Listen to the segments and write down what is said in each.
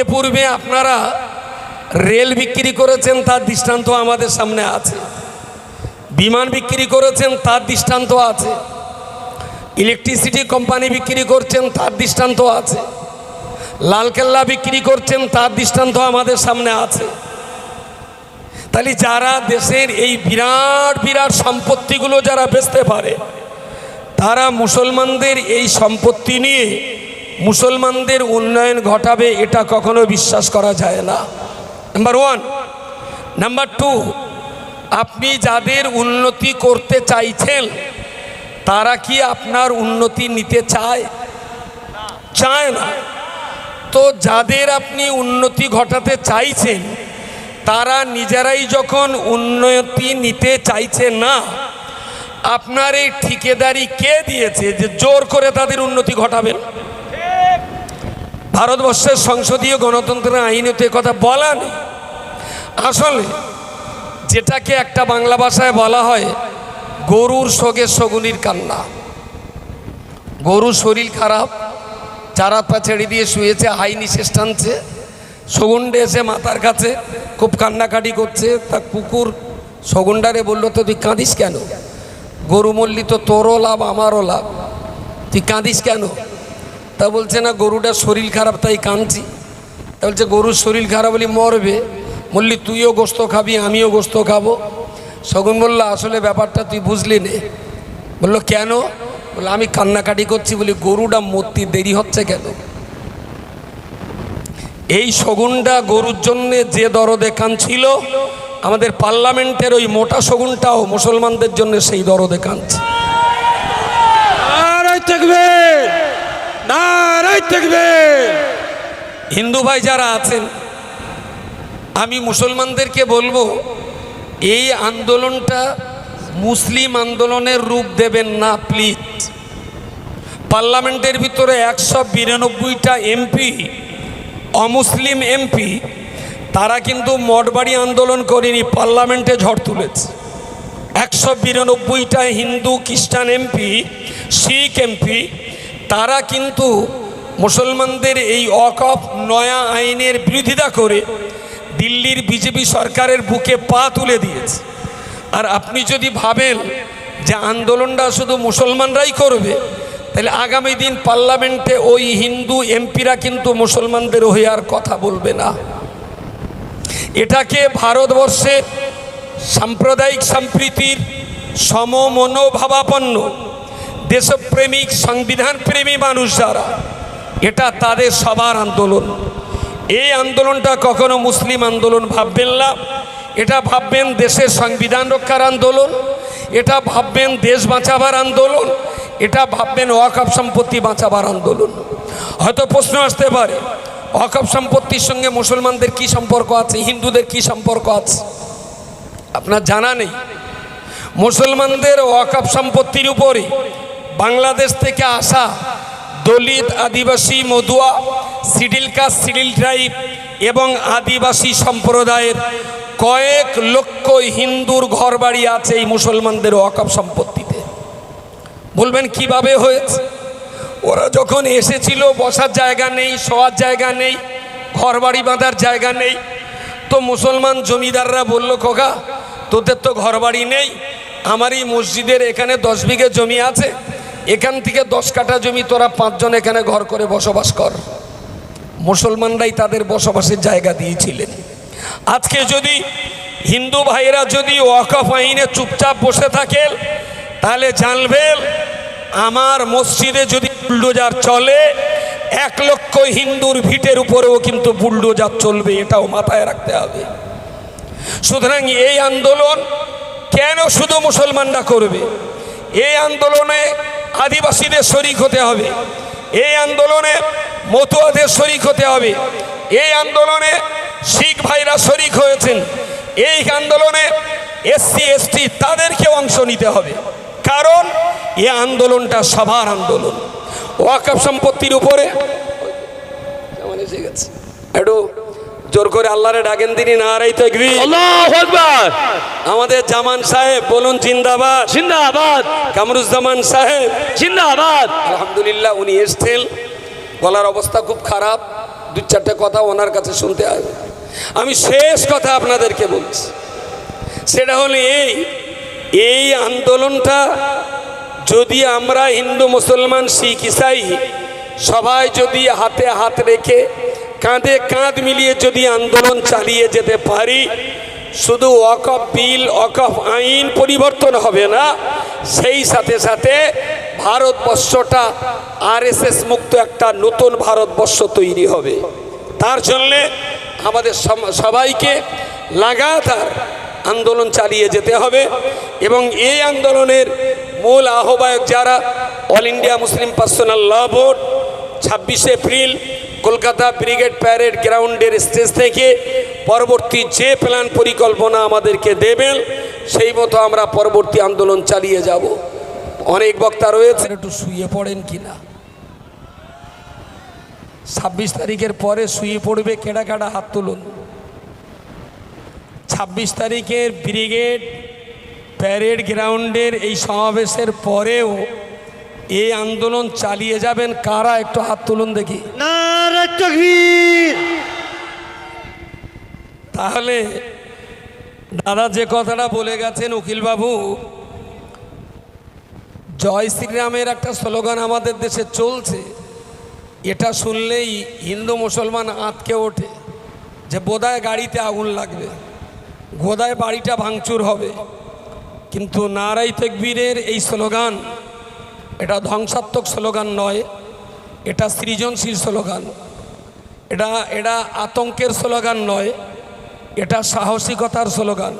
ইতিপূর্বে আপনারা রেল বিক্রি করেছেন, তার দৃষ্টান্ত আমাদের সামনে আছে। বিমান বিক্রি করেছেন, তার দৃষ্টান্ত আছে। ইলেকট্রিসিটি কোম্পানি বিক্রি করছেন, তার দৃষ্টান্ত আছে। লালকেল্লা বিক্রি করছেন, তার দৃষ্টান্ত আমাদের সামনে আছে। তাহলে যারা দেশের এই বিরাট বিরাট সম্পত্তিগুলো যারা বেচতে পারে, তারা মুসলমানদের এই সম্পত্তি নিয়ে মুসলমানদের উন্নয়ন ঘটাবে, এটা কখনো বিশ্বাস করা যায় না। নাম্বার ওয়ান নাম্বার টু আপনি যাদের উন্নতি করতে চাইছেন, তারা কি আপনার উন্নতি নিতে চায়? চায় না। তো যাদের আপনি উন্নতি ঘটাতে চাইছেন, তারা নিজেরাই যখন উন্নতি নিতে চাইছে না, আপনার এই ঠিকেদারি কে দিয়েছে যে জোর করে তাদের উন্নতি ঘটাবেন? ভারতবর্ষের সংসদীয় গণতন্ত্রের আইনে তো এ কথা বলা নেই। আসলে যেটাকে একটা বাংলা ভাষায় বলা হয়, গরুর শোকে শগুনির কান্না। গরুর শরীর খারাপ, চারা পা ছেড়ে দিয়ে শুয়েছে আইনি শেষ টানছে শগুন্ডে এসে মাথার কাছে খুব কান্নাকাটি করছে। তা কুকুর শগুন্ডারে বলল, তো তুই কাঁদিস কেন? গরু মল্লি তো তোরও লাভ, আমারও লাভ। তুই কাঁদিস কেন? তা বলছে, না গরুটার শরীর খারাপ, তাই কাঁদছি। তা বলছে, গরুর শরীর খারাপ বলি মরবে। বললি তুইও গোস্ত খাবি, আমিও গোস্ত খাব। শগুন বলল, আসলে ব্যাপারটা তুই বুঝলি নে। বলল, কেন? বলল, আমি কান্নাকাটি করছি বলি, গরুটা মরতে দেরি হচ্ছে কেন? এই শগুনটা গরুর জন্যে যে দরদে কাঁদছিল, আমাদের পার্লামেন্টের ওই মোটা শগুনটাও মুসলমানদের জন্য সেই দরদে কাঁদছে। থাকবে। নারায় থাকবে। হিন্দু ভাই যারা আছেন, আমি মুসলমানদেরকে বলব, এই আন্দোলনটা মুসলিম আন্দোলনের রূপ দেবেন না প্লিজ পার্লামেন্টের ভিতরে একশো বিরানব্বইটা এমপি অমুসলিম এমপি তারা কিন্তু মঠবাড়ি আন্দোলন করেনি, পার্লামেন্টে ঝড় তুলেছে। একশো বিরানব্বইটা হিন্দু খ্রিস্টান এমপি শিখ এমপি তারা কিন্তু মুসলমানদের এই অকফ নয়া আইনের বিরোধিতা করে দিল্লির বিজেপি সরকারের বুকে পা তুলে দিয়েছে। আর আপনি যদি ভাবেন যে আন্দোলনটা শুধু মুসলমানরাই করবে, তাহলে আগামী দিন পার্লামেন্টে ওই হিন্দু এমপিরা কিন্তু মুসলমানদের হয়ে আর কথা বলবে না। এটাকে ভারতবর্ষে সাম্প্রদায়িক সম্প্রীতির সমমনোভাবাপন্ন দেশপ্রেমিক সংবিধান প্রেমী মানুষ যারা, এটা তাদের সবার আন্দোলন। এই আন্দোলনটা কখনো মুসলিম আন্দোলন ভাববেন না। এটা ভাববেন দেশের সংবিধান রক্ষার আন্দোলন, এটা ভাববেন দেশ বাঁচাবার আন্দোলন, এটা ভাববেন ওয়াকফ সম্পত্তি বাঁচাবার আন্দোলন। হয়তো প্রশ্ন আসতে পারে ওয়াকফ সম্পত্তির সঙ্গে মুসলমানদের কি সম্পর্ক আছে, হিন্দুদের কি সম্পর্ক আছে? আপনার জানা নেই। মুসলমানদের ওয়াকফ সম্পত্তির উপরে বাংলাদেশ থেকে আসা Dalit Adivasi Matua scheduled caste, scheduled tribe এবং আদিবাসী সম্প্রদায়ের কয়েক লক্ষ হিন্দুর ঘরবাড়ি আছে এই মুসলমানদের ওয়াকফ সম্পত্তিতে। বলবেন, কীভাবে হয়েছে? ওরা যখন এসেছিল, বসার জায়গা নেই, শোয়ার জায়গা নেই, ঘরবাড়ি বাঁধার জায়গা নেই, তো মুসলমান জমিদাররা বলল, খোকা, তোদের তো ঘরবাড়ি নেই আমার এই মসজিদের এখানে দশ বিঘে জমি আছে এখান থেকে দশ কাঠা জমি তোরা পাঁচজন এখানে ঘর করে বসবাস কর। মুসলমানরাই তাদের বসবাসের জায়গা দিয়েছিলেন। আজকে যদি হিন্দু ভাইরা যদি ওয়াকফ আইনে চুপচাপ বসে থাকেন তাহলে জানবেন আমার মসজিদে যদি বুলডোজার চলে, এক লক্ষ হিন্দুর ভিটের উপরেও কিন্তু বুলডোজার চলবে, এটাও মাথায় রাখতে হবে। সুতরাং এই আন্দোলন কেন শুধু মুসলমানরা করবে? এই আন্দোলনে আদিবাসীদের শরিক হতে হবে। এই আন্দোলনে মতুয়াদের শরিক হতে হবে। এই আন্দোলনে শিখ ভাইরা শরিক হয়েছেন। এই আন্দোলনে এসসি, এসটি তাদেরকেও অংশ নিতে হবে। কারণ এই আন্দোলনটা সবার আন্দোলন। ওয়াকফ সম্পত্তির উপরে গেছে? একটু জোর করে আল্লাহরে ডাকেন তিনি নারাই আকবার। আমাদের জামান সাহেব বলুন জিন্দাবাদ। জিন্দাবাদ। কামরুজ্জামান সাহেব। জিন্দাবাদ। আলহামদুলিল্লাহ উনি এসছেন। গলার অবস্থা খুব খারাপ। দু চারটে কথা ওনার কাছে শুনতে হবে আমি শেষ কথা আপনাদেরকে বলছি। সেটা হলো এই এই আন্দোলনটা যদি আমরা হিন্দু মুসলমান শিখ ইসাই সবাই যদি হাতে হাত রেখে কাঁধে কাঁধ মিলিয়ে যদি আন্দোলন চালিয়ে যেতে পারি, শুধু অকফ বিল অকফ আইন পরিবর্তন হবে না, সেই সাথে সাথে ভারতবর্ষটা আরএসএস মুক্ত একটা নতুন ভারতবর্ষ তৈরি হবে। তার জন্যে আমাদের সবাইকে লাগাতার আন্দোলন চালিয়ে যেতে হবে এবং এই আন্দোলনের মূল আহ্বায়ক যারা, all India Muslim personal law board, ছাব্বিশে এপ্রিল কলকাতা ব্রিগেড প্যারেড গ্রাউন্ডের স্টেজ থেকে পরবর্তী যে প্ল্যান পরিকল্পনা আমাদেরকে দেবেন সেই মতো আমরা পরবর্তী আন্দোলন চালিয়ে যাব। অনেক বক্তা রয়েছে। একটু শুয়ে পড়েন কিনা? ছাব্বিশ তারিখের পরে শুয়ে পড়বে কেডা কেডা হাত তুলুন। ছাব্বিশ তারিখের ব্রিগেড প্যারেড গ্রাউন্ডের এই সমাবেশের পরেও এই আন্দোলন চালিয়ে যাবেন কারা? একটু হাত তুলুন দেখি। নারে তকবীর তাহলে দাদা যে কথাটা বলে গেছেন উকিলবাবু, জয় শ্রীরামের একটা স্লোগান আমাদের দেশে চলছে। এটা শুনলেই হিন্দু মুসলমান আঁতকে ওঠে যে বোধহয় গাড়িতে আগুন লাগবে, গোদায় বাড়িটা ভাঙচুর হবে। কিন্তু নারাই তেকবীরের এই স্লোগান এটা ধ্বংসাত্মক স্লোগান নয়, এটা সৃজনশীল স্লোগান। এটা এটা আতঙ্কের স্লোগান নয়, এটা সাহসিকতার স্লোগান।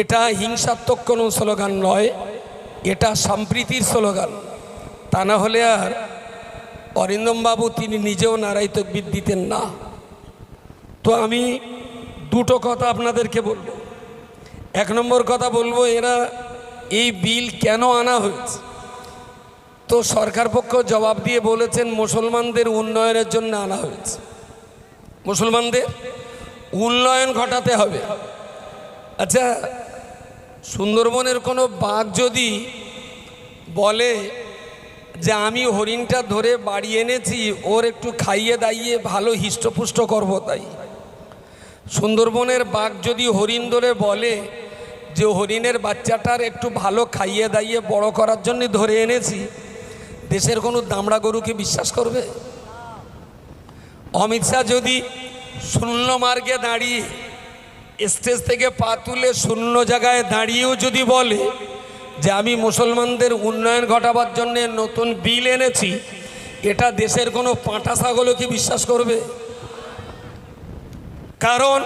এটা হিংসাত্মক কোনো স্লোগান নয়, এটা সম্প্রীতির স্লোগান। তা না হলে আর অরিন্দমবাবু তিনি নিজেও নারাই তকবির দিতেন না। তো আমি দুটো কথা আপনাদেরকে বলব। এক নম্বর কথা বলব, এরা এই বিল কেন আনা হয়েছে? তো সরকার পক্ষ জবাব দিয়ে বলেছেন, মুসলমানদের উন্নয়নের জন্য আনা হয়েছে। মুসলমানদের উন্নয়ন ঘটাতে হবে। আচ্ছা সুন্দরবনের কোনো বাঘ যদি বলে যে, আমি হরিণটা ধরে বাড়ি এনেছি, ওর একটু খাইয়ে দাইয়ে ভালো হিষ্টপুষ্ট করব তাই। সুন্দরবনের বাঘ যদি হরিণ ধরে বলে যে, হরিণের বাচ্চাটার একটু ভালো খাইয়ে দাইয়ে বড় করার জন্য ধরে এনেছি দেশের কোনো দামড়া গরুকে বিশ্বাস করবে? অমিত শাহ যদি শূন্য মার্গে দাঁড়িয়ে স্টেজ থেকে পা তুলে শূন্য জায়গায় দাঁড়িয়েও যদি বলে যে আমি মুসলমানদের উন্নয়ন ঘটাবার জন্য নতুন বিল এনেছি, এটা দেশের কোনো পাঁটা ছাগলও কি বিশ্বাস করবে? কারণ